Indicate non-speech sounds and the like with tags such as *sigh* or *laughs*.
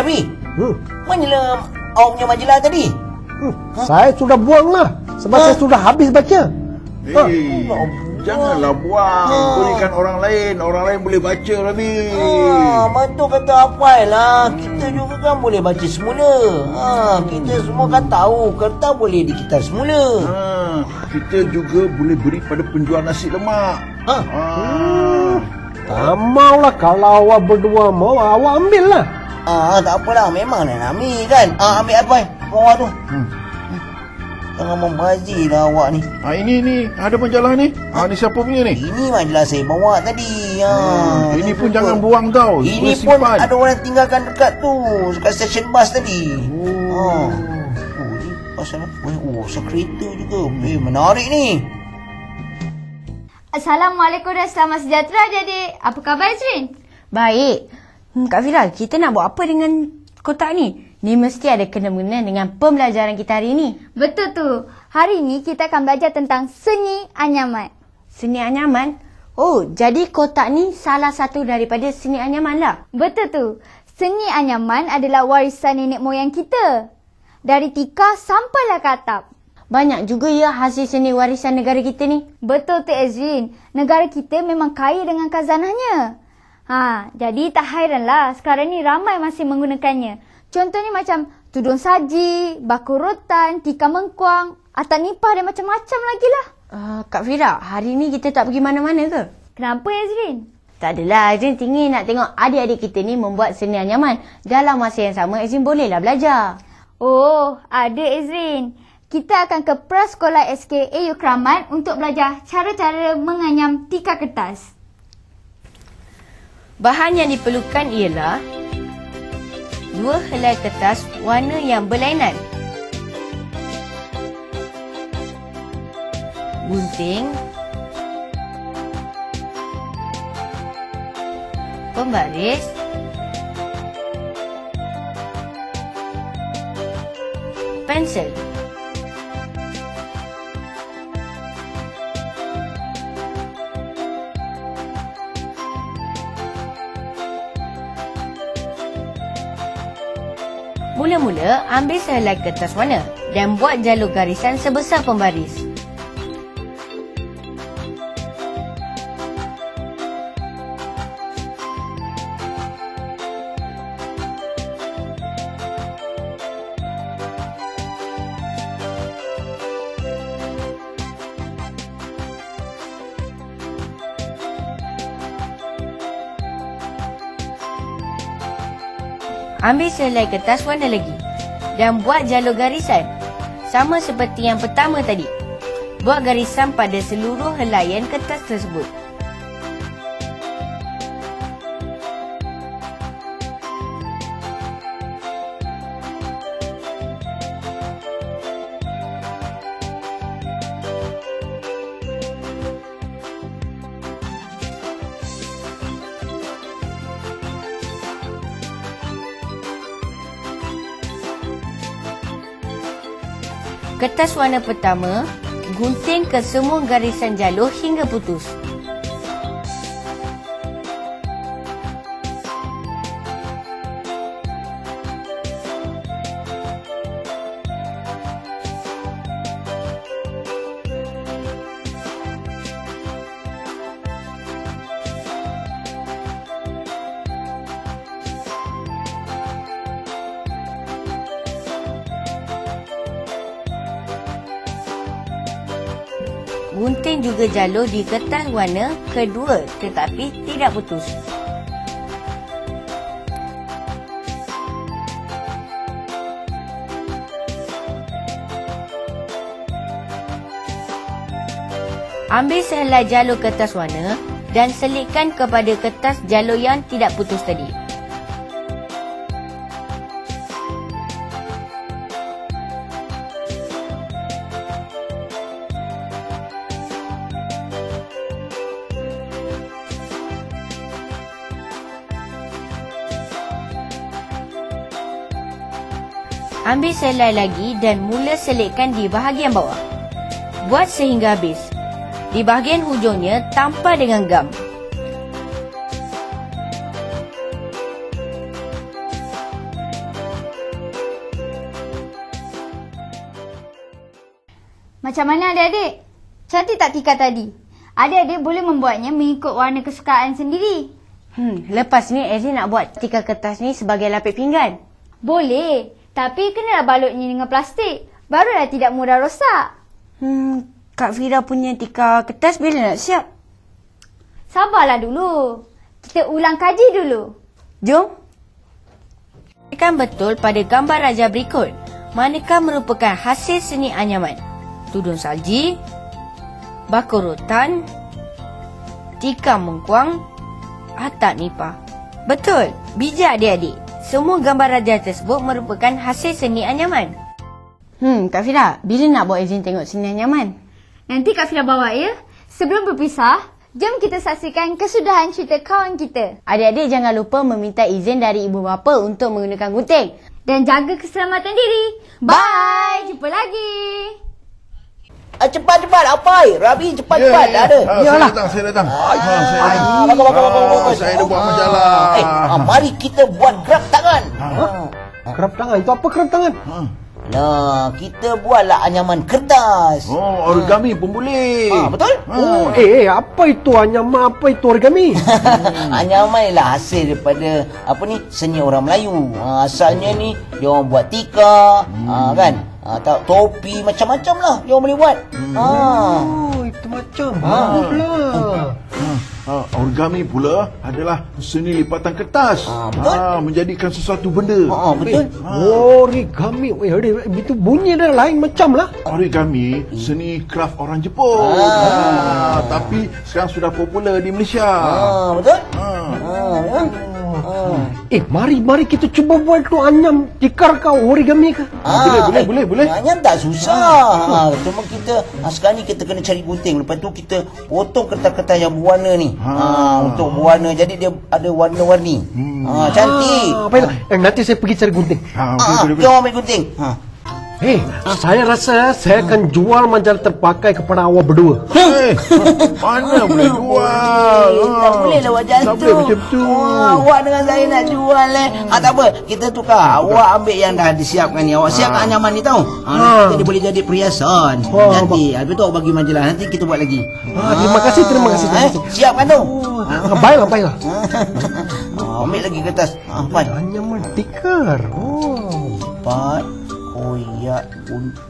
Rabi, Hmm. manalah awak punya majalah tadi? Hmm. Saya sudah buang lah. Sebab Ha? saya sudah habis baca. Ha. Hei, janganlah buang. Ha. Berikan orang lain. Orang lain boleh baca, Rabi. Ah, betul kata Afai lah. Kita juga kan boleh baca semula. Ha, kita semua kan tahu kertas boleh dikitar semula. Ha, kita juga boleh beri pada penjual nasi lemak. Ha. Ha. Tak maulah kalau awak berdua mau awak ambil lah. Ah, tak apalah. Memang nak ambil kan. Ah, ambil Afai. Bawah tu. Hmm. Jangan membazir lah awak ni. Ha, ini ni ada majalah ni. Ha, ni siapa punya ni? Ini majalah saya bawa tadi. Ha, Hmm, ini pun jangan buang tau. Ini Boleh pun simpan. ada orang tinggalkan dekat tu. Dekat stesen bas tadi. Oh. Ha. Oh, ni pasal apa? Oh, sekereta juga. Eh, menarik ni. Assalamualaikum dan selamat sejahtera adik-adik. Apa khabar Azrin? Baik. Hmm, Kak Fira, kita nak buat apa dengan kotak ni? Ni mesti ada kena-mengena dengan pembelajaran kita hari ni. Betul tu. Hari ini kita akan belajar tentang seni anyaman. Seni anyaman? Oh, jadi kotak ni salah satu daripada seni anyaman lah. Betul tu. Seni anyaman adalah warisan nenek moyang kita. Dari tikar sampailah ke atap. Banyak juga ya hasil seni warisan negara kita ni. Betul tu Azrin. Negara kita memang kaya dengan khazanahnya. Ha, jadi tak hairanlah sekarang ni ramai masih menggunakannya. Contohnya macam tudung saji, baku rotan, tikar mengkuang, atap nipah dan macam-macam lagi lah. Uh, Kak Fira, hari ni kita tak pergi mana-mana ke? Kenapa Azrin? Tak adalah, Azrin tinggi nak tengok adik-adik kita ni membuat seni anyaman. Dalam masa yang sama, Azrin bolehlah belajar. Oh, ada Azrin. Kita akan ke Prasekolah SK AU Kramat untuk belajar cara-cara menganyam tikar kertas. Bahan yang diperlukan ialah dua helai kertas warna yang berlainan. Gunting. Pembaris. Pensel. Mula-mula, ambil sehelai kertas warna dan buat jalur garisan sebesar pembaris. Ambil sehelai kertas warna lagi dan buat jalur garisan. Sama seperti yang pertama tadi. Buat garisan pada seluruh helaian kertas tersebut. Kertas warna pertama, gunting ke semua garisan jalur hingga putus. Gunting juga jalur di kertas warna kedua tetapi tidak putus. Ambil sehelai jalur kertas warna dan selitkan kepada kertas jalur yang tidak putus tadi. Ambil selai lagi dan mula selitkan di bahagian bawah. Buat sehingga habis. Di bahagian hujungnya tampal dengan gam. Macam mana adik-adik? Cantik tak tikar tadi? Adik-adik boleh membuatnya mengikut warna kesukaan sendiri. Hmm, lepas ni Ezin nak buat tikar kertas ni sebagai lapik pinggan. Boleh. Tapi kenalah balutnya dengan plastik. Barulah tidak mudah rosak. Hmm, Kak Fira punya tikar kertas bila nak siap? Sabarlah dulu. Kita ulang kaji dulu. Jom. Pastikan betul pada gambar raja berikut. Manakah merupakan hasil seni anyaman? Tudung salji, bakul rotan, tikar mengkuang, atap nipah. Betul, bijak adik-adik. Semua gambar raja tersebut merupakan hasil seni anyaman. Hmm, Kak Fira, bila nak bawa izin tengok seni anyaman? Nanti Kak Fira bawa ya. Sebelum berpisah, jom kita saksikan kesudahan cerita kawan kita. Adik-adik jangan lupa meminta izin dari ibu bapa untuk menggunakan gunting. Dan jaga keselamatan diri. Bye! Jumpa lagi. Ah, cepat cepat Apai. Rabi cepat cepat. Dah ada. Ha, saya datang, saya datang. Ha, saya datang. Ah, bagus, bagus, bagus, bagus. Ah, saya dah buat majalah. Eh, ah, mari kita buat gerak tangan. Kerap tangan. Itu apa kerap tangan? Nah, kita buatlah anyaman kertas. Oh, origami pun boleh. Ah, betul? Oh, eh, eh, apa itu anyaman? Apa itu origami? *laughs* anyaman ialah hasil daripada apa ni seni orang Melayu. Ha, asalnya ni dia orang buat tikar, ha, kan? Ha, tak, topi macam-macam lah dia orang boleh buat. Ha. Oh, itu macam. Baguslah. Ha, origami pula adalah seni lipatan kertas. Ah, betul. Ha, menjadikan sesuatu benda. Ha, betul. Origami. Eh, eh, itu bunyi dah lain macam lah. Origami seni craft orang Jepun. Ah. Ha, tapi sekarang sudah popular di Malaysia. Ha, betul? Ha. Ha. Ha. Eh, mari, mari kita cuba buat tu anyam tikar kau origami ke? Ah, boleh, boleh, boleh, boleh. Anyam tak susah. Ha, cuma kita ha, sekarang ni kita kena cari gunting. Lepas tu kita potong kertas-kertas yang berwarna ni. Ha. Ha. untuk berwarna. Jadi dia ada warna-warni. Ha, cantik. Ah, baiklah. Eh, nanti saya pergi cari gunting. Ha, Ha, boleh, boleh, boleh. jom ambil gunting. Ha. Eh, saya rasa saya akan jual majalah terpakai kepada awak berdua. Eh, mana *laughs* boleh jual? Eh, tak boleh lah macam Tak tu. boleh macam tu. Wah, awak dengan saya nak jual eh. Ah, tak apa. Kita tukar. Awak ambil yang dah disiapkan ni. Awak siapkan anyaman ni tau. Ha, nanti dia boleh jadi perhiasan. Wah, Nanti. Habis tu awak bagi majalah. Nanti kita buat lagi. Ah, terima kasih, terima kasih, terima Eh, siapkan tu. Ah, baiklah, baiklah. *laughs* Ah, ambil lagi kertas. Ah, Pan. Anyaman tikar. Oh. Empat 我一样。